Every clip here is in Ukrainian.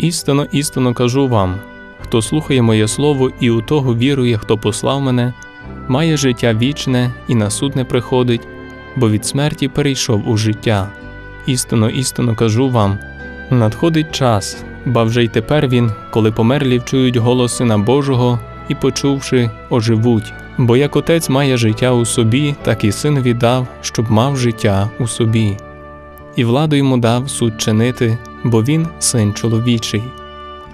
Істинно, істинно кажу вам: хто слухає моє слово і у того вірує, хто послав мене, має життя вічне і на суд не приходить, бо від смерті перейшов у життя. Істинно, істинно кажу вам: надходить час, ба вже й тепер він, коли померлі вчують голос Сина Божого і, почувши, оживуть. Бо як отець має життя у собі, так і син віддав, щоб мав життя у собі. І владу йому дав суд чинити, бо він син чоловічий.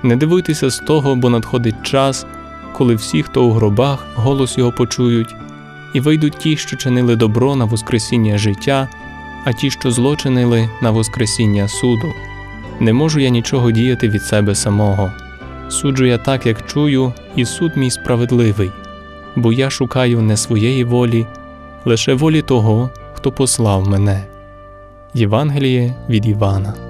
Не дивуйтеся з того, бо надходить час, коли всі, хто у гробах, голос його почують, і вийдуть ті, що чинили добро на воскресіння життя, а ті, що зло чинили на воскресіння суду. Не можу я нічого діяти від себе самого. Суджу я так, як чую, і суд мій справедливий, бо я шукаю не своєї волі, лише волі того, хто послав мене. Євангеліє від Івана.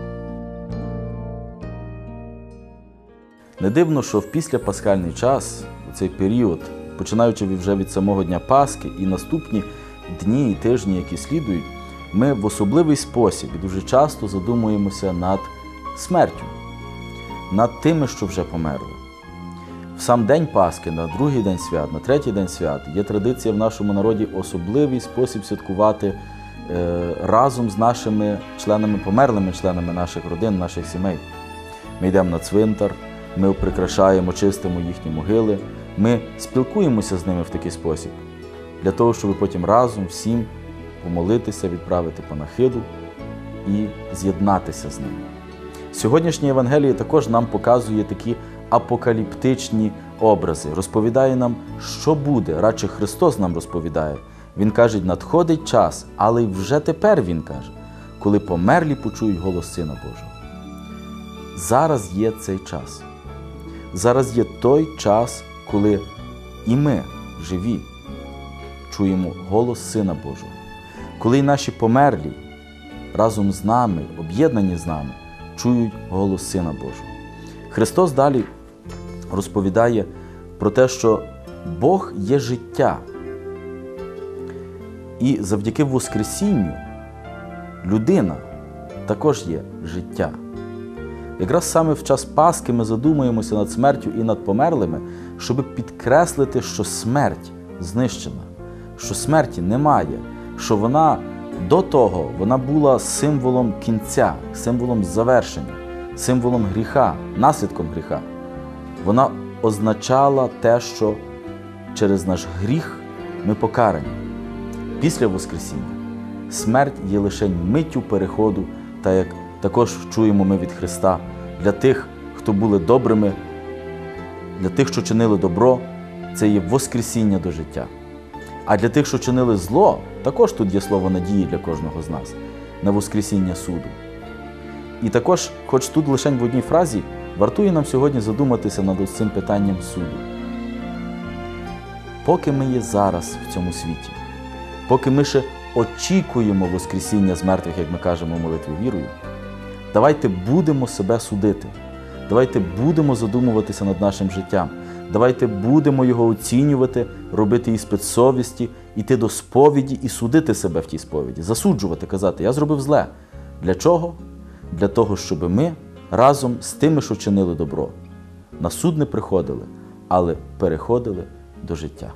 Не дивно, що в післяпасхальний час, у цей період, починаючи вже від самого Дня Пасхи і наступні дні і тижні, які слідують, ми в особливий спосіб і дуже часто задумуємося над смертю, над тими, що вже померли. В сам день Пасхи, на другий день свят, на третій день свят є традиція в нашому народі особливий спосіб святкувати е, разом з нашими членами, померлими членами наших родин, наших сімей. Ми йдемо на цвинтар, ми прикрашаємо, чистимо їхні могили, ми спілкуємося з ними в такий спосіб, для того, щоб потім разом всім помолитися, відправити панахиду і з'єднатися з ними. Сьогоднішнє Євангеліє також нам показує такі апокаліптичні образи, розповідає нам, що буде, радше Христос нам розповідає. Він каже, надходить час, але й вже тепер Він каже, коли померлі почують голос Сина Божого. Зараз є цей час. Зараз є той час, коли і ми, живі, чуємо голос Сина Божого, коли й наші померлі разом з нами, об'єднані з нами, чують голос Сина Божого. Христос далі розповідає про те, що Бог є життя. І завдяки Воскресінню людина також є життя. Якраз саме в час Пасхи ми задумуємося над смертю і над померлими, щоб підкреслити, що смерть знищена, що смерті немає, що вона до того вона була символом кінця, символом завершення, символом гріха, наслідком гріха. Вона означала те, що через наш гріх ми покарані. Після Воскресіння смерть є лише миттю переходу, та як також чуємо ми від Христа для тих, хто були добрими, для тих, що чинили добро, це є Воскресіння до життя. А для тих, що чинили зло, також тут є слово надії для кожного з нас на Воскресіння суду. І також, хоч тут лише в одній фразі, вартує нам сьогодні задуматися над цим питанням суду. Поки ми є зараз в цьому світі, поки ми ще очікуємо Воскресіння з мертвих, як ми кажемо в молитві вірою, давайте будемо себе судити. Давайте будемо задумуватися над нашим життям. Давайте будемо його оцінювати, робити іспит совісті, йти до сповіді і судити себе в тій сповіді, засуджувати, казати, я зробив зле. Для чого? Для того, щоб ми разом з тими, що чинили добро, на суд не приходили, але переходили до життя.